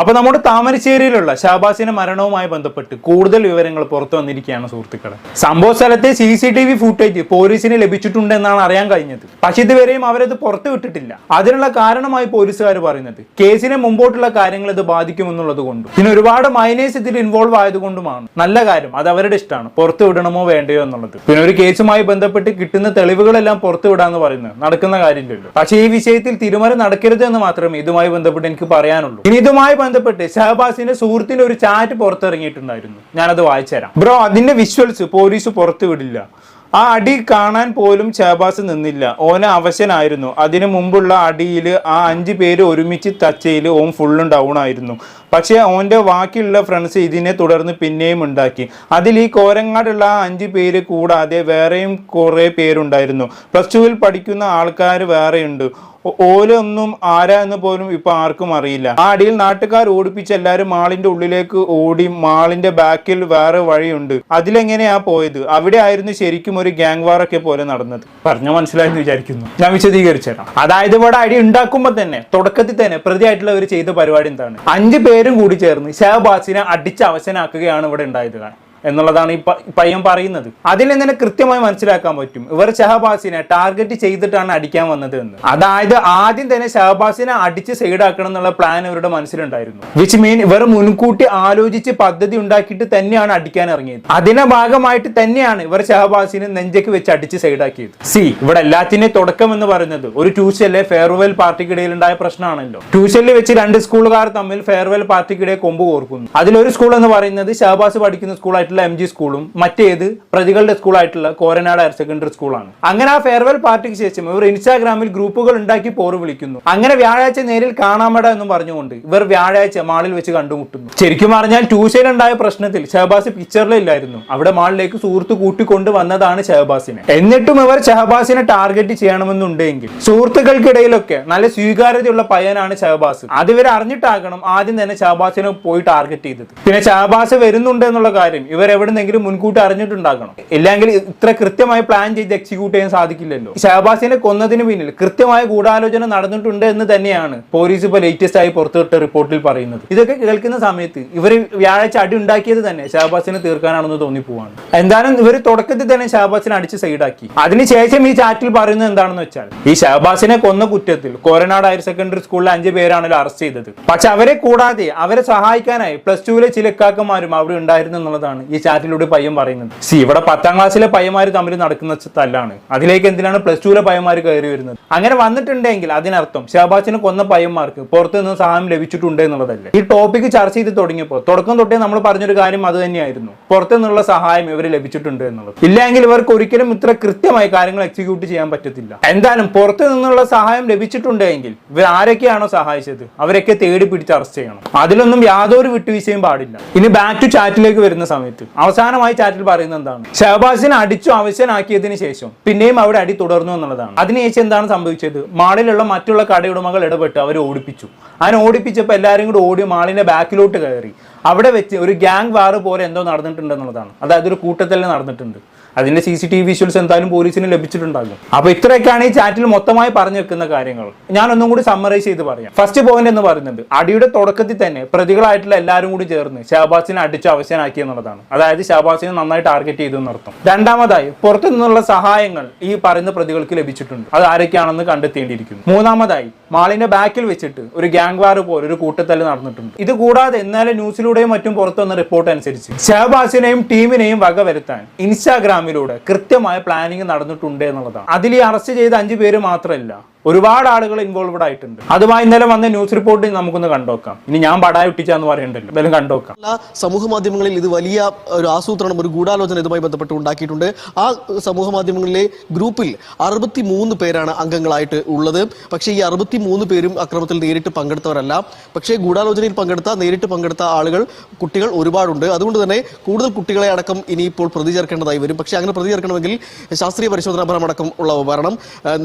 അപ്പൊ നമ്മുടെ താമരശ്ശേരിയിലുള്ള ഷാബാസിന്റെ മരണവുമായി ബന്ധപ്പെട്ട് കൂടുതൽ വിവരങ്ങൾ പുറത്തു വന്നിരിക്കുകയാണ് സുഹൃത്തുക്കളെ. സംഭവ സ്ഥലത്തെ C C T V footage പോലീസിന് ലഭിച്ചിട്ടുണ്ടെന്നാണ് അറിയാൻ കഴിഞ്ഞത്. പക്ഷെ ഇതുവരെയും അവരത് പുറത്തു വിട്ടിട്ടില്ല. അതിനുള്ള കാരണമായി പോലീസുകാർ പറയുന്നത് കേസിനെ മുമ്പോട്ടുള്ള കാര്യങ്ങൾ ഇത് ബാധിക്കുമെന്നുള്ളത് കൊണ്ടും. പിന്നെ ഒരുപാട് മൈനേഴ്സ് ഇതിൽ ഇൻവോൾവ് ആയതുകൊണ്ടുമാണ്. നല്ല കാര്യം അത് അവരുടെ ഇഷ്ടമാണ്. പുറത്തു വിടണമോ വേണ്ടയോ എന്നുള്ളത്. പിന്നെ ഒരു കേസുമായി ബന്ധപ്പെട്ട് കിട്ടുന്ന തെളിവുകളെല്ലാം പുറത്തു വിടാന്ന് പറയുന്നത് നടക്കുന്ന കാര്യമില്ലല്ലോ. പക്ഷേ ഈ വിഷയത്തിൽ തിരുമറി നടക്കരുത് എന്ന് മാത്രമേ ഇതുമായി ബന്ധപ്പെട്ട് എനിക്ക് പറയാനുള്ളൂ. ഇനി ഇതുമായി ബന്ധപ്പെട്ട് ഷഹബാസിന്റെ സുഹൃത്തിന്റെ ഒരു ചാറ്റ് പുറത്തിറങ്ങിയിട്ടുണ്ടായിരുന്നു. ഞാനത് വായിച്ചുതരാം. ബ്രോ അതിന്റെ വിഷ്വൽസ് പോലീസ് പുറത്തു വിടില്ല. ആ അടി കാണാൻ പോലും ഷഹബാസ് നിന്നില്ല. ഓന അവശനായിരുന്നു. അതിനു മുമ്പുള്ള അടിയിൽ ആ അഞ്ച് പേര് ഒരുമിച്ച് തച്ചയിൽ ഓം ഫുള്ളും ഡൗൺ ആയിരുന്നു. പക്ഷേ ഓന്റെ ബാക്കിയുള്ള ഫ്രണ്ട്സ് ഇതിനെ തുടർന്ന് പിന്നെയും ഉണ്ടാക്കി. അതിൽ ഈ കോരങ്ങാടുള്ള ആ അഞ്ച് പേര് കൂടാതെ വേറെയും കുറേ പേരുണ്ടായിരുന്നു. പ്ലസ് ടുവിൽ പഠിക്കുന്ന ആൾക്കാർ വേറെയുണ്ട്. ഓലൊന്നും ആരാ എന്ന് പോലും ഇപ്പൊ ആർക്കും അറിയില്ല. ആ അടിയിൽ നാട്ടുകാർ ഓടിപ്പിച്ച് എല്ലാരും മാളിന്റെ ഉള്ളിലേക്ക് ഓടി മാളിന്റെ ബാക്കിൽ വേറെ വഴിയുണ്ട്. അതിലെങ്ങനെയാ പോയത്? അവിടെ ആയിരുന്നു ശരിക്കും ഒരു ഗ്യാങ് വാർ ഒക്കെ പോലെ നടന്നത്. പറഞ്ഞ മനസ്സിലായെന്ന് വിചാരിക്കുന്നു. ഞാൻ വിശദീകരിച്ചു തരാം അതായത് ഇവിടെ അടി ഉണ്ടാക്കുമ്പോ തന്നെ തുടക്കത്തിൽ തന്നെ പ്രതിയായിട്ടുള്ളവർ ചെയ്ത പരിപാടി എന്താണ്? അഞ്ചു പേരും കൂടി ചേർന്ന് ഷഹബാസിനെ അടിച്ച് അവശനാക്കുകയാണ് ഇവിടെ ഉണ്ടായത് എന്നുള്ളതാണ് ഈ പയ്യൻ പറയുന്നത്. അതിൽ തന്നെ കൃത്യമായി മനസ്സിലാക്കാൻ പറ്റും. ഇവർ ഷഹബാസിനെ ടാർഗറ്റ് ചെയ്തിട്ടാണ് അടിക്കാൻ വന്നത് എന്ന്. അതായത് ആദ്യം തന്നെ ഷഹബാസിനെ അടിച്ച് സൈഡാക്കണം എന്നുള്ള പ്ലാൻ ഇവരുടെ മനസ്സിലുണ്ടായിരുന്നു. വിച്ച് മീൻ ഇവർ മുൻകൂട്ടി ആലോചിച്ച് പദ്ധതി ഉണ്ടാക്കിയിട്ട് തന്നെയാണ് അടിക്കാൻ ഇറങ്ങിയത്. അതിന്റെ ഭാഗമായിട്ട് തന്നെയാണ് ഇവർ ഷഹബാസിനെ നെഞ്ചയ്ക്ക് വെച്ച് അടിച്ച് സൈഡാക്കിയത് സി ഇവിടെ എല്ലാത്തിന്റെ തുടക്കം എന്ന് പറയുന്നത് ഒരു ട്യൂഷനിലെ ഫെയർവെൽ പാർട്ടിക്കിടയിൽ ഉണ്ടായ പ്രശ്നമാണല്ലോ. ട്യൂഷനിൽ വെച്ച് രണ്ട് സ്കൂളുകാർ തമ്മിൽ ഫെയർവെൽ പാർട്ടിക്കിടെ കൊമ്പ് കോർക്കുന്നു. അതിലൊരു സ്കൂൾ എന്ന് പറയുന്നത് ഷഹബാസ് പഠിക്കുന്ന സ്കൂളായിട്ടുള്ള എം ജി സ്കൂളും മറ്റേത് പ്രതികളുടെ സ്കൂളായിട്ടുള്ള കോരനാട് ഹയർ സെക്കൻഡറി സ്കൂളാണ് അങ്ങനെ ആ ഫെയർവെൽ പാർട്ടിക്ക് ശേഷം ഇവർ ഇൻസ്റ്റാഗ്രാമിൽ ഗ്രൂപ്പുകൾ ഉണ്ടാക്കി പോറ് വിളിക്കുന്നു. അങ്ങനെ വ്യാഴാഴ്ച നേരിൽ കാണാമട എന്നും പറഞ്ഞുകൊണ്ട് ഇവർ വ്യാഴാഴ്ച മാളിൽ വെച്ച് കണ്ടുമുട്ടുന്നു. ശരിക്കും പറഞ്ഞാൽ ട്യൂഷനിൽ ഉണ്ടായ പ്രശ്നത്തിൽ ഷഹബാസ് പിക്ചറിലില്ലായിരുന്നു അവിടെ മാളിലേക്ക് സുഹൃത്ത് കൂട്ടിക്കൊണ്ട് വന്നതാണ് ഷഹബാസിനെ. എന്നിട്ടും ഇവർ ഷഹബാസിനെ ടാർഗറ്റ് ചെയ്യണമെന്നുണ്ടെങ്കിൽ സുഹൃത്തുക്കൾക്കിടയിലൊക്കെ നല്ല സ്വീകാര്യതയുള്ള പയ്യനാണ് ഷഹബാസ്. അത് ഇവർ അറിഞ്ഞിട്ടാകണം ആദ്യം തന്നെ ഷഹബാസിനെ പോയി ടാർഗറ്റ് ചെയ്തത്. പിന്നെ ഷഹബാസ് വരുന്നുണ്ട് എന്നുള്ള കാര്യം ഇവർ എവിടെന്നെങ്കിലും മുൻകൂട്ടി അറിഞ്ഞിട്ടുണ്ടാക്കണം ഇല്ലെങ്കിൽ ഇത്ര കൃത്യമായി പ്ലാൻ ചെയ്ത് എക്സിക്യൂട്ട് ചെയ്യാൻ സാധിക്കില്ലല്ലോ. ഷഹബാസിനെ കൊന്നതിന് പിന്നിൽ കൃത്യമായ ഗൂഢാലോചന നടന്നിട്ടുണ്ട് എന്ന് തന്നെയാണ് പോലീസ് ഇപ്പോൾ ലേറ്റസ്റ്റ് ആയി പുറത്തുവിട്ട റിപ്പോർട്ടിൽ പറയുന്നത്. ഇതൊക്കെ കേൾക്കുന്ന സമയത്ത് ഇവർ വ്യാഴാഴ്ച അടി ഉണ്ടാക്കിയത് തന്നെ ഷഹബാസിനെ തീർക്കാനാണെന്ന് തോന്നിപ്പോവാണ്. എന്തായാലും ഇവർ തുടക്കത്തിൽ തന്നെ ഷഹബാസിനെ അടിച്ച് സൈഡാക്കി അതിനുശേഷം ഈ ചാറ്റിൽ പറയുന്നത് എന്താണെന്ന് വെച്ചാൽ ഈ ഷഹബാസിനെ കൊന്ന കുറ്റത്തിൽ കോരനാട് ഹയർ സെക്കൻഡറി സ്കൂളിലെ അഞ്ച് പേരാണല്ലോ അറസ്റ്റ് ചെയ്തത്. പക്ഷെ അവരെ കൂടാതെ അവരെ സഹായിക്കാനായി പ്ലസ് ടുവിലെ ചില ഇക്കാക്കന്മാരും അവിടെ ഉണ്ടായിരുന്നു എന്നുള്ളതാണ് ചാറ്റിലൂടെ പയ്യൻ പറയുന്നത്. സി ഇവിടെ പത്താം ക്ലാസ്സിലെ പയ്യന്മാർ തമ്മിൽ നടക്കുന്ന തല്ലാണ്. അതിലേക്ക് എന്തിനാണ് പ്ലസ് ടുവിലെ പയ്യന്മാർ കയറി വരുന്നത്? അങ്ങനെ വന്നിട്ടുണ്ടെങ്കിൽ അതിനർത്ഥം ഷഹബാസിനെ കൊന്ന പയ്യന്മാർക്ക് പുറത്തു നിന്ന് സഹായം ലഭിച്ചിട്ടുണ്ട് എന്നുള്ളതല്ലേ? ഈ ടോപ്പിക് ചർച്ച ചെയ്ത് തുടങ്ങിയപ്പോൾ തുടക്കം തൊട്ടേ നമ്മൾ പറഞ്ഞൊരു കാര്യം അത് തന്നെയായിരുന്നു. പുറത്തു നിന്നുള്ള സഹായം ഇവർ ലഭിച്ചിട്ടുണ്ട് എന്നുള്ളത്. ഇല്ലെങ്കിൽ ഇവർക്ക് ഒരിക്കലും ഇത്ര കൃത്യമായി കാര്യങ്ങൾ എക്സിക്യൂട്ട് ചെയ്യാൻ പറ്റത്തില്ല. എന്തായാലും പുറത്തു നിന്നുള്ള സഹായം ലഭിച്ചിട്ടുണ്ടെങ്കിൽ ഇവർ ആരൊക്കെയാണോ സഹായിച്ചത്? അവരൊക്കെ തേടി പിടിച്ച് അറസ്റ്റ് ചെയ്യണം. അതിലൊന്നും യാതൊരു വിട്ടുവീഴ്ചയും പാടില്ല. ഇനി ബാക്ക് ടു ചാറ്റിലേക്ക് വരുന്ന സമയത്ത് അവസാനമായി ചാറ്റിൽ പറയുന്നത് എന്താണ്? ഷഹബാസിനെ അടിച്ചു അവശനാക്കിയതിന് ശേഷം പിന്നെയും അവിടെ അടി തുടർന്നു എന്നുള്ളതാണ്. അതിനുശേഷം എന്താണ് സംഭവിച്ചത്? മാളിലുള്ള മറ്റുള്ള കടയുടമകൾ ഇടപെട്ട് അവരെ ഓടിപ്പിച്ചു. അങ്ങനെ ഓടിപ്പിച്ചപ്പോൾ എല്ലാവരും കൂടി ഓടി മാളിന്റെ ബാക്കിലോട്ട് കയറി. അവിടെ വെച്ച് ഒരു ഗ്യാങ് വാർ പോലെ എന്തോ നടന്നിട്ടുണ്ട് എന്നുള്ളതാണ് അതായത് ഒരു കൂട്ടത്തിൽ നടന്നിട്ടുണ്ട്. അതിന്റെ സി സി ടി വിഷ്വൽസ് എന്തായാലും പോലീസിന് ലഭിച്ചിട്ടുണ്ടാകും. അപ്പൊ ഇത്രയൊക്കെയാണ് ഈ ചാറ്റിൽ മൊത്തമായി പറഞ്ഞു വെക്കുന്ന കാര്യങ്ങൾ. ഞാൻ ഒന്നും കൂടി സമ്മറൈസ് ചെയ്ത് പറയാം. ഫസ്റ്റ് പോയിന്റ് എന്ന് പറയുന്നത് അടിയുടെ തുടക്കത്തിൽ തന്നെ പ്രതികളായിട്ടുള്ള എല്ലാവരും കൂടി ചേർന്ന് ഷഹബാസിനെ അടിച്ച് അവശനാക്കി എന്നുള്ളതാണ്. അതായത് ഷഹബാസിനെ നന്നായി ടാർഗറ്റ് ചെയ്തു എന്നർത്ഥം. രണ്ടാമതായി പുറത്തു നിന്നുള്ള സഹായങ്ങൾ ഈ പറയുന്ന പ്രതികൾക്ക് ലഭിച്ചിട്ടുണ്ട്. അത് ആരൊക്കെയാണെന്ന് കണ്ടെത്തേണ്ടിയിരിക്കുന്നു. മൂന്നാമതായി മാളിന്റെ ബാക്കിൽ വെച്ചിട്ട് ഒരു ഗ്യാങ് വാർ പോലെ ഒരു കൂട്ടത്തല്ല് നടന്നിട്ടുണ്ട്. ഇത് കൂടാതെ ഇന്നലെ ന്യൂസിലൂടെയും മറ്റും പുറത്തു വന്ന റിപ്പോർട്ട് അനുസരിച്ച് ഷഹബാസിനെയും ടീമിനെയും വകവരുത്താൻ ഇൻസ്റ്റാഗ്രാമിലൂടെ കൃത്യമായ പ്ലാനിങ് നടന്നിട്ടുണ്ട് എന്നുള്ളതാണ്. അതിൽ ഈ അറസ്റ്റ് ചെയ്ത അഞ്ചു പേര് മാത്രമല്ല ഒരുപാട് ആളുകൾ ഇൻവോൾവഡ് ആയിട്ടുണ്ട്. അതുമായി ഇന്നലെ വന്ന ന്യൂസ് റിപ്പോർട്ട് നമുക്കൊന്ന് കണ്ടോക്കാം. ഇനി ഞാൻ പടായ ഒട്ടിച്ചാന്ന് പറയണ്ടല്ലോ. എന്തായാലും കണ്ടോക്കാം. സമൂഹ മാധ്യമങ്ങളിൽ ഇത് വലിയ ഒരു ആസൂത്രണം ഒരു ഗൂഢാലോചന ഇതുമായി ബന്ധപ്പെട്ട് ഉണ്ടാക്കിയിട്ടുണ്ട്. ആ സമൂഹ മാധ്യമങ്ങളിലെ ഗ്രൂപ്പിൽ അറുപത്തി മൂന്ന് പേരാണ് അംഗങ്ങളായിട്ട് ഉള്ളത്. പക്ഷേ ഈ അറുപത്തി മൂന്ന് പേരും അക്രമത്തിൽ നേരിട്ട് പങ്കെടുത്തവരല്ല. പക്ഷേ ഗൂഢാലോചനയിൽ പങ്കെടുത്ത നേരിട്ട് പങ്കെടുത്ത ആളുകൾ കുട്ടികൾ ഒരുപാടുണ്ട്. അതുകൊണ്ട് തന്നെ കൂടുതൽ കുട്ടികളെ അടക്കം ഇനിയിപ്പോൾ പ്രതി ചേർക്കേണ്ടതായി വരും. പക്ഷേ അങ്ങനെ പ്രതി ചേർക്കണമെങ്കിൽ ശാസ്ത്രീയ പരിശോധനാ ഫലം അടക്കം ഉള്ള ഉപകരണം.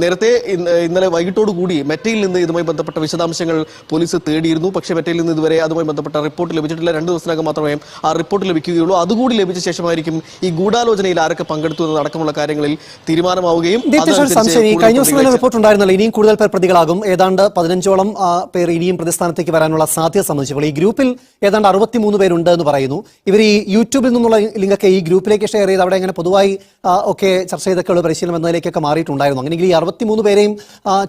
നേരത്തെ ഇന്ന് ഇന്നലെ വൈകിട്ടോടു കൂടി മെറ്റയിൽ നിന്ന് ഇതുമായി ബന്ധപ്പെട്ട വിശദാംശങ്ങൾ പോലീസ് തേടിയിരുന്നു. പക്ഷേ മെറ്റയിൽ നിന്ന് ഇതുവരെ അതുമായി ബന്ധപ്പെട്ട റിപ്പോർട്ട് ലഭിച്ചിട്ടില്ല. രണ്ട് ദിവസത്തിനകം മാത്രമേ ആ റിപ്പോർട്ട് ലഭിക്കുകയുള്ളൂ. അതുകൂടി ലഭിച്ച ശേഷമായിരിക്കും ഈ ഗൂഢാലോചനയിൽ ആരൊക്കെ പങ്കെടുത്തു എന്നതടക്കമുള്ള കാര്യങ്ങളിൽ തീരുമാനമാവുകയും കഴിഞ്ഞ ദിവസം തന്നെ റിപ്പോർട്ട് ഉണ്ടായിരുന്നല്ലോ ഇനിയും കൂടുതൽ പേർ പ്രതികളാകും. ഏതാണ്ട് പതിനഞ്ചോളം പേർ ഇനിയും പ്രതിസ്ഥാനത്തേക്ക് വരാനുള്ള സാധ്യത സംബന്ധിച്ചപ്പോൾ ഈ ഗ്രൂപ്പിൽ ഏതാണ്ട് അറുപത്തിമൂന്ന് പേരുണ്ട് എന്ന് പറയുന്നു. ഇവർ ഈ യൂട്യൂബിൽ നിന്നുള്ള ലിങ്കൊക്കെ ഈ ഗ്രൂപ്പിലേക്ക് ഷെയർ ചെയ്ത് അവിടെ എങ്ങനെ പൊതുവായി ഒക്കെ ചർച്ച ചെയ്തൊക്കെയുള്ള പരിശീലനം എന്നതിലേക്കൊക്കെ മാറിയിട്ടുണ്ടായിരുന്നു. അങ്ങനെയെങ്കിൽ ഈ അറുപത്തിമൂന്ന് പേരെയും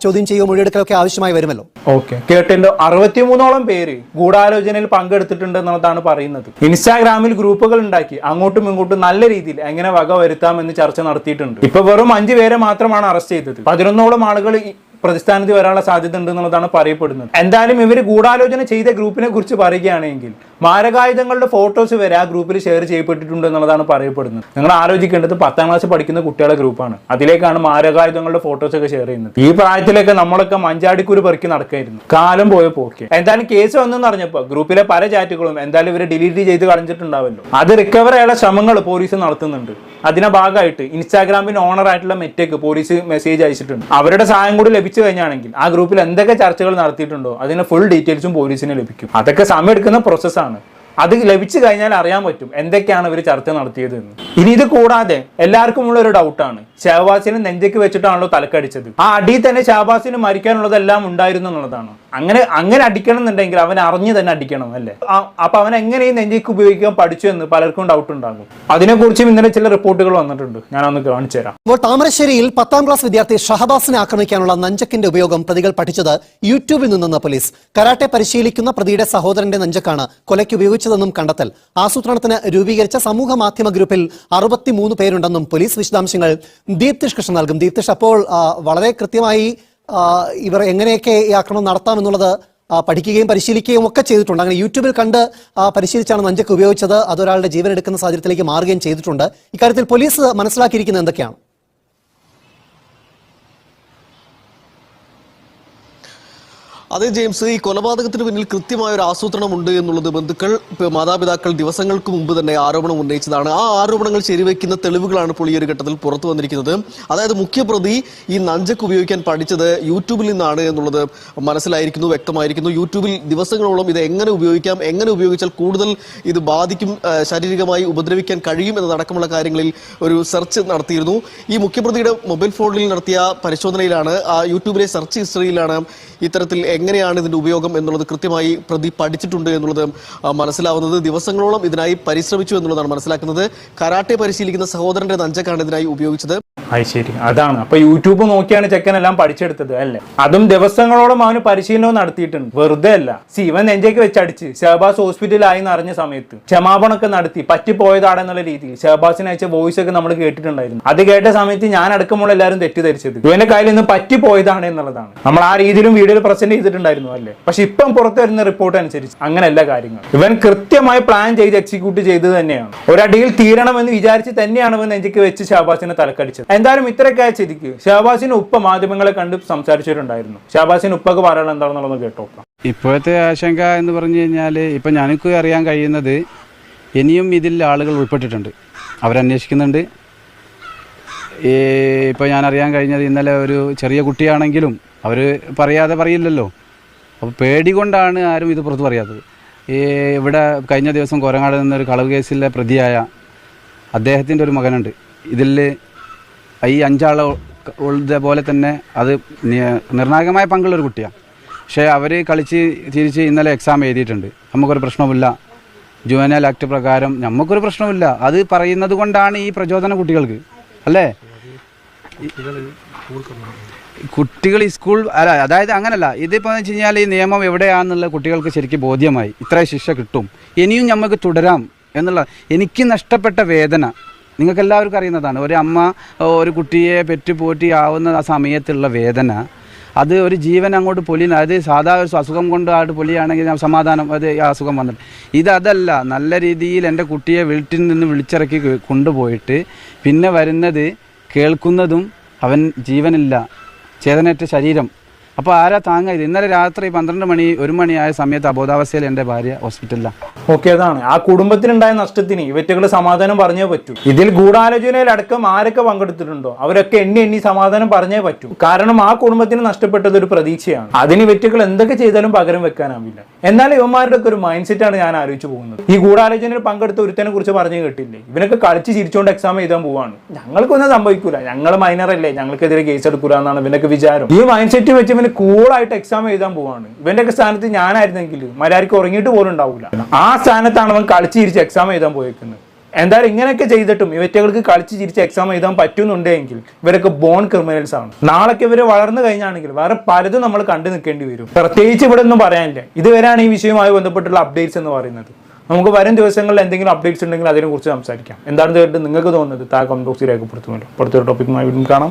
ചോദ്യം ചെയ്യുകയോ മൊഴിയെടുക്കലൊക്കെ ആവശ്യമായി വരുമല്ലോ. ഓക്കെ. കേട്ടിട്ടുണ്ട് അറുപത്തിമൂന്നോളം പേര് ഗൂഢാലോചനയിൽ പങ്കെടുത്തിട്ടുണ്ട് എന്നുള്ളതാണ് പറയുന്നത്. ഇൻസ്റ്റാഗ്രാമിൽ ഗ്രൂപ്പുകൾ ഉണ്ടാക്കി അങ്ങോട്ടും ഇങ്ങോട്ടും നല്ല രീതിയിൽ എങ്ങനെ വക വരുത്താം എന്ന് ചർച്ച നടത്തിയിട്ടുണ്ട്. ഇപ്പൊ വെറും അഞ്ചു പേരെ മാത്രമാണ് അറസ്റ്റ് ചെയ്തത്. പതിനൊന്നോളം ആളുകൾ പ്രതിസ്ഥാനത്ത് വരാനുള്ള സാധ്യത ഉണ്ട് എന്നുള്ളതാണ് പറയപ്പെടുന്നത്. എന്തായാലും ഇവർ ഗൂഢാലോചന ചെയ്ത ഗ്രൂപ്പിനെ കുറിച്ച് പറയുകയാണെങ്കിൽ മാരകായുധങ്ങളുടെ ഫോട്ടോസ് വരെ ആ ഗ്രൂപ്പിൽ ഷെയർ ചെയ്യപ്പെട്ടിട്ടുണ്ട് എന്നുള്ളതാണ് പറയപ്പെടുന്നത്. നിങ്ങൾ ആലോചിക്കേണ്ടത് പത്താം ക്ലാസ് പഠിക്കുന്ന കുട്ടികളുടെ ഗ്രൂപ്പാണ് അതിലേക്കാണ് മാരകായുധങ്ങളുടെ ഫോട്ടോസ് ഒക്കെ ഷെയർ ചെയ്യുന്നത്. ഈ പ്രായത്തിലൊക്കെ നമ്മളൊക്കെ മഞ്ചാടിക്കൂര് പെറുക്കി നടക്കായിരുന്നു. കാലം പോയ പോക്കെ. എന്തായാലും കേസ് വന്നെന്ന് പറഞ്ഞപ്പോ ഗ്രൂപ്പിലെ പല ചാറ്റുകളും എന്തായാലും ഇവരെ ഡിലീറ്റ് ചെയ്ത് കളഞ്ഞിട്ടുണ്ടാവല്ലോ. അത് റിക്കവർ ചെയ്യാനുള്ള ശ്രമങ്ങൾ പോലീസ് നടത്തുന്നുണ്ട്. അതിന്റെ ഭാഗമായിട്ട് ഇൻസ്റ്റാഗ്രാമിന്റെ ഓണർ ആയിട്ടുള്ള മെറ്റേക്ക് പോലീസ് മെസ്സേജ് അയച്ചിട്ടുണ്ട്. അവരുടെ സഹായം കൂടി ലഭിച്ചു കഴിഞ്ഞാണെങ്കിൽ ആ ഗ്രൂപ്പിൽ എന്തൊക്കെ ചർച്ചകൾ നടത്തിയിട്ടുണ്ടോ അതിന്റെ ഫുൾ ഡീറ്റെയിൽസും പോലീസിന് ലഭിക്കും. അതൊക്കെ സമയം എടുക്കുന്ന പ്രോസസ്സാണ് അത് ലഭിച്ചു കഴിഞ്ഞാൽ അറിയാൻ പറ്റും എന്തൊക്കെയാണ് ഇവർ ചർച്ച നടത്തിയത് എന്ന് ഇനി ഇത് കൂടാതെ എല്ലാവർക്കും ഉള്ള ഒരു ഡൗട്ടാണ് ഷഹബാസിനെ നെഞ്ചയ്ക്ക് വെച്ചിട്ടാണല്ലോ തലക്കടിച്ചത്. ആ അടിയിൽ തന്നെ ഷഹബാസിന് മരിക്കാനുള്ളതെല്ലാം ഉണ്ടായിരുന്നു എന്നുള്ളതാണ്. അങ്ങനെ അങ്ങനെ അടിക്കണം എന്നുണ്ടെങ്കിൽ അവൻ അറിഞ്ഞു തന്നെ അടിക്കണം അല്ലേ? അപ്പൊ അവൻ എങ്ങനെ ഈ നെഞ്ചേക്ക് ഉപയോഗിക്കാൻ പഠിച്ചു എന്ന് പലർക്കും ഡൗട്ട് ഉണ്ടാകും. അതിനെക്കുറിച്ചും ഇന്നലെ ചില റിപ്പോർട്ടുകൾ വന്നിട്ടുണ്ട്. ഞാൻ അന്ന് കാണിച്ചു തരാം. അപ്പോൾ താമരശ്ശേരിയിൽ പത്താം ക്ലാസ് വിദ്യാർത്ഥി ഷഹബാസിനെ ആക്രമിക്കാനുള്ള നഞ്ചക്കിന്റെ ഉപയോഗം പ്രതികൾ പഠിച്ചത് യൂട്യൂബിൽ നിന്നെന്ന പോലീസ്. കരാട്ടെ പരിശീലിക്കുന്ന പ്രതിയുടെ സഹോദരന്റെ നഞ്ചക്കാണ് കൊലയ്ക്ക് ഉപയോഗിച്ചതെന്നും കണ്ടെത്തൽ. ആസൂത്രണത്തിന് രൂപീകരിച്ച സമൂഹ മാധ്യമ ഗ്രൂപ്പിൽ അറുപത്തിമൂന്ന് പേരുണ്ടെന്നും പോലീസ് വിശദാംശങ്ങൾ ദീപ്തിഷ് കൃഷ്ണൻ നൽകും. ദീപ്തിഷ് അപ്പോൾ വളരെ കൃത്യമായി ഇവർ എങ്ങനെയൊക്കെ ഈ ആക്രമണം നടത്താമെന്നുള്ളത് പഠിക്കുകയും പരിശീലിക്കുകയും ഒക്കെ ചെയ്തിട്ടുണ്ട്. അങ്ങനെ യൂട്യൂബിൽ കണ്ട് പരിശീലിച്ചാണ് നഞ്ചക്ക് ഉപയോഗിച്ചത്. അതൊരാളുടെ ജീവൻ എടുക്കുന്ന സാഹചര്യത്തിലേക്ക് മാറുകയും ചെയ്തിട്ടുണ്ട്. ഇക്കാര്യത്തിൽ പോലീസ് മനസ്സിലാക്കിയിരിക്കുന്നത് എന്തൊക്കെയാണ്? അതെ ജെയിംസ് ഈ കൊലപാതകത്തിന് പിന്നിൽ കൃത്യമായ ഒരു ആസൂത്രണമുണ്ട് എന്നുള്ളത് ബന്ധുക്കൾ മാതാപിതാക്കൾ ദിവസങ്ങൾക്ക് മുമ്പ് തന്നെ ആരോപണം ഉന്നയിച്ചതാണ്. ആ ആരോപണങ്ങൾ ശരിവെക്കുന്ന തെളിവുകളാണ് ഇപ്പോൾ ഈ ഒരു ഘട്ടത്തിൽ പുറത്തു വന്നിരിക്കുന്നത്. അതായത് മുഖ്യപ്രതി ഈ നഞ്ചക്ക് ഉപയോഗിക്കാൻ പഠിച്ചത് യൂട്യൂബിൽ നിന്നാണ് എന്നുള്ളത് മനസ്സിലായിരിക്കുന്നു വ്യക്തമായിരിക്കുന്നു. യൂട്യൂബിൽ ദിവസങ്ങളോളം ഇത് എങ്ങനെ ഉപയോഗിക്കാം എങ്ങനെ ഉപയോഗിച്ചാൽ കൂടുതൽ ഇത് ബാധിക്കും ശാരീരികമായി ഉപദ്രവിക്കാൻ കഴിയും എന്നതടക്കമുള്ള കാര്യങ്ങളിൽ ഒരു സെർച്ച് നടത്തിയിരുന്നു. ഈ മുഖ്യപ്രതിയുടെ മൊബൈൽ ഫോണിൽ നടത്തിയ പരിശോധനയിലാണ് ആ യൂട്യൂബിലെ സെർച്ച് ഹിസ്റ്ററിയിലാണ് ഇത്തരത്തിൽ എങ്ങനെയാണ് ഇതിന്റെ ഉപയോഗം എന്നുള്ളത് കൃത്യമായി പ്രതി പഠിച്ചിട്ടുണ്ട് എന്നുള്ളത് മനസ്സിലാവുന്നത്. ദിവസങ്ങളോളം ഇതിനായി പരിശ്രമിച്ചു എന്നുള്ളതാണ് മനസ്സിലാക്കുന്നത്. കരാട്ടെ പരിശീലിക്കുന്ന സഹോദരന്റെ നഞ്ചക്കാണ് ഇതിനായി ഉപയോഗിച്ചത്. അത് ശരി. അതാണ്. അപ്പൊ യൂട്യൂബ് നോക്കിയാണ് ചെക്കൻ എല്ലാം പഠിച്ചെടുത്തത് അല്ലേ? അതും ദിവസങ്ങളോളം അവന് പരിശീലനവും നടത്തിയിട്ടുണ്ട്. വെറുതെ അല്ല. സി ഇവൻ നെഞ്ചേക്ക് വെച്ചടിച്ച് ഷഹബാസ് ഹോസ്പിറ്റലായി ആയി അറിഞ്ഞ സമയത്ത് ക്ഷമാപണമൊക്കെ നടത്തി പറ്റിപ്പോയതാണെന്നുള്ള രീതിയിൽ ഷഹബാസിന് അയച്ച വോയിസ് ഒക്കെ നമ്മൾ കേട്ടിട്ടുണ്ടായിരുന്നു. അത് കേട്ട സമയത്ത് ഞാൻ അടക്കമുള്ള എല്ലാവരും തെറ്റിദ്ധരിച്ചത്. ഇവന്റെ കയ്യിൽ നിന്ന് പറ്റിപ്പോയതാണ് എന്നുള്ളതാണ്. നമ്മൾ ആ രീതിയിലും വീഡിയോയിൽ പ്രസന്റ് ചെയ്തിട്ടുണ്ടായിരുന്നു അല്ലേ? പക്ഷെ ഇപ്പം പുറത്തു വരുന്ന റിപ്പോർട്ട് അനുസരിച്ച് അങ്ങനെയല്ല കാര്യങ്ങൾ. ഇവൻ കൃത്യമായി പ്ലാൻ ചെയ്ത് എക്സിക്യൂട്ട് ചെയ്ത് തന്നെയാണ്. ഒരടിയിൽ തീരണമെന്ന് വിചാരിച്ച് തന്നെയാണ് ഇവൻ നെഞ്ചിക്ക് വെച്ച് ഷഹബാസിനെ തലക്കടിച്ചത്. എന്തായാലും ഇത്രയൊക്കെ ആയി സ്ഥിതിക്ക് ഷാബാസിന് ഉപ്പ മാധ്യമങ്ങളെ കണ്ട് സംസാരിച്ചിട്ടുണ്ടായിരുന്നു. ഷാബാസിന് ഉപ്പൊക്കെ പറയാനുള്ള എന്താണെന്നുള്ളത് കേട്ടോ ഇപ്പോഴത്തെ ആശങ്ക എന്ന് പറഞ്ഞു കഴിഞ്ഞാൽ ഇപ്പം ഞങ്ങൾക്ക് അറിയാൻ കഴിയുന്നത് ഇനിയും ഇതിൽ ആളുകൾ ഉൾപ്പെട്ടിട്ടുണ്ട്. അവരന്വേഷിക്കുന്നുണ്ട്. ഈ ഇപ്പോൾ ഞാൻ അറിയാൻ കഴിഞ്ഞത് ഇന്നലെ ഒരു ചെറിയ കുട്ടിയാണെങ്കിലും അവർ പറയാതെ പറയില്ലല്ലോ. അപ്പോൾ പേടി കൊണ്ടാണ് ആരും ഇത് പുറത്ത് പറയാത്തത്. ഈ ഇവിടെ കഴിഞ്ഞ ദിവസം കോരങ്ങാട് നിന്നൊരു കളവ് കേസിലെ പ്രതിയായ അദ്ദേഹത്തിന്റെ ഒരു മകനുണ്ട്. ഇതിൽ ഈ അഞ്ചാൾ പോലെ തന്നെ അത് നിർണായകമായ പങ്കുള്ള ഒരു കുട്ടിയാണ് പക്ഷേ അവർ കളിച്ച് തിരിച്ച് ഇന്നലെ എക്സാം എഴുതിയിട്ടുണ്ട്. നമുക്കൊരു പ്രശ്നമില്ല ജുവനൽ ആക്ട് പ്രകാരം നമുക്കൊരു പ്രശ്നമില്ല അത് പറയുന്നത് കൊണ്ടാണ് ഈ പ്രചോദനം കുട്ടികൾക്ക്. അല്ലേ? കുട്ടികൾ ഈ സ്കൂൾ അല്ല അതായത് അങ്ങനല്ല. ഇതിപ്പോൾ വെച്ച് കഴിഞ്ഞാൽ ഈ നിയമം എവിടെയാണെന്നുള്ള കുട്ടികൾക്ക് ശരിക്കും ബോധ്യമായി. ഇത്ര ശിക്ഷ കിട്ടും. ഇനിയും നമുക്ക് തുടരാം എന്നുള്ള എനിക്ക് നഷ്ടപ്പെട്ട വേദന. നിങ്ങൾക്ക് എല്ലാവർക്കും അറിയുന്നതാണ്. ഒരു അമ്മ ഒരു കുട്ടിയെ പെറ്റു പോറ്റി ആവുന്ന ആ സമയത്തുള്ള വേദന. അത് ഒരു ജീവൻ അങ്ങോട്ട് പൊലി അത് സാധാ ഒരു അസുഖം കൊണ്ട് ആയിട്ട് പൊലിയാണെങ്കിൽ സമാധാനം അത് അസുഖം വന്നിട്ട്. ഇതല്ല നല്ല രീതിയിൽ എന്റെ കുട്ടിയെ വീട്ടിൽ നിന്ന് വിളിച്ചിറക്കി കൊണ്ടുപോയിട്ട് പിന്നെ വരുന്നത് കേൾക്കുന്നതും അവൻ ജീവനില്ല ചേതനേറ്റ ശരീരം. അപ്പോൾ ആരാ താങ്ങ ഇത് ഇന്നലെ രാത്രി പന്ത്രണ്ട് മണി ഒരു മണിയായ സമയത്ത് അബോധാവസ്ഥയിൽ എന്റെ ഭാര്യ ഹോസ്പിറ്റലിലാണ് ഓക്കെ അതാണ്. ആ കുടുംബത്തിനുണ്ടായ നഷ്ടത്തിന് ഇവറ്റകൾ സമാധാനം പറഞ്ഞേ പറ്റൂ. ഇതിൽ ഗൂഢാലോചനയിലടക്കം ആരൊക്കെ പങ്കെടുത്തിട്ടുണ്ടോ? അവരൊക്കെ എണ്ണി എണ്ണി സമാധാനം പറഞ്ഞേ പറ്റൂ. കാരണം ആ കുടുംബത്തിന് നഷ്ടപ്പെട്ടത് ഒരു പ്രതീക്ഷയാണ്. അതിന് ഇവറ്റകൾ എന്തൊക്കെ ചെയ്താലും പകരം വെക്കാനാവില്ല. എന്നാൽ ഇവന്മാരുടെ ഒരു മൈൻഡ് സെറ്റാണ് ഞാൻ ആലോചിച്ചു പോകുന്നത്. ഈ ഗൂഢാലോചനയിൽ പങ്കെടുത്ത ഒരുത്തനെ കുറിച്ച് പറഞ്ഞു കേട്ടില്ലേ? ഇവനൊക്കെ കളിച്ച് ചിരിച്ചുകൊണ്ട് എക്സാം എഴുതാൻ പോവാണ്. ഞങ്ങൾക്കൊന്നും സംഭവിക്കൂല. ഞങ്ങൾ മൈനറല്ലേ ഞങ്ങൾക്കെതിരെ കേസ് എടുക്കൂല എന്നാണ് ഇവനൊക്കെ വിചാരം. ഈ മൈൻഡ് സെറ്റ് വെച്ച് ഇവന് കൂളായിട്ട് എക്സാം എഴുതാൻ പോവാണ്. ഇവന്റെ ഒക്കെ സ്ഥാനത്ത് ഞാനായിരുന്നെങ്കിൽ മര്യാദയ്ക്ക് ഉറങ്ങിയിട്ട് പോലും ഉണ്ടാവില്ല ആ സ്ഥാനത്താണ് അവൻ കളിച്ച് ചിരിച്ച് എക്സാം എഴുതാൻ പോയേക്കുന്നത്. എന്തായാലും ഇങ്ങനെയൊക്കെ ചെയ്തിട്ടും ഇവറ്റകൾക്ക് കളിച്ച് ചിരിച്ച് എക്സാം എഴുതാൻ പറ്റുന്നുണ്ടെങ്കിൽ ഇവരൊക്കെ ബോൺ ക്രിമിനൽസ് ആണ്. നാളൊക്കെ ഇവർ വളർന്നു കഴിഞ്ഞാണെങ്കിൽ വേറെ പലതും നമ്മൾ കണ്ടു നിൽക്കേണ്ടി വരും. പ്രത്യേകിച്ച് ഇവിടെ ഒന്നും പറയാനില്ല. ഇതുവരെയാണ് ഈ വിഷയവുമായി ബന്ധപ്പെട്ടുള്ള അപ്ഡേറ്റ്സ് എന്ന് പറയുന്നത്. നമുക്ക് വരും ദിവസങ്ങളിൽ എന്തെങ്കിലും അപ്ഡേറ്റ്സ് ഉണ്ടെങ്കിൽ അതിനെക്കുറിച്ച് സംസാരിക്കാം. എന്താണെന്ന് കേട്ടിട്ട് നിങ്ങൾക്ക് തോന്നുന്നത്? താ കമന്റ് ബോക്സിൽ രേഖപ്പെടുത്തുമല്ലോ. അടുത്തൊരു ടോപ്പിക്കുമായി വീണ്ടും കാണാം.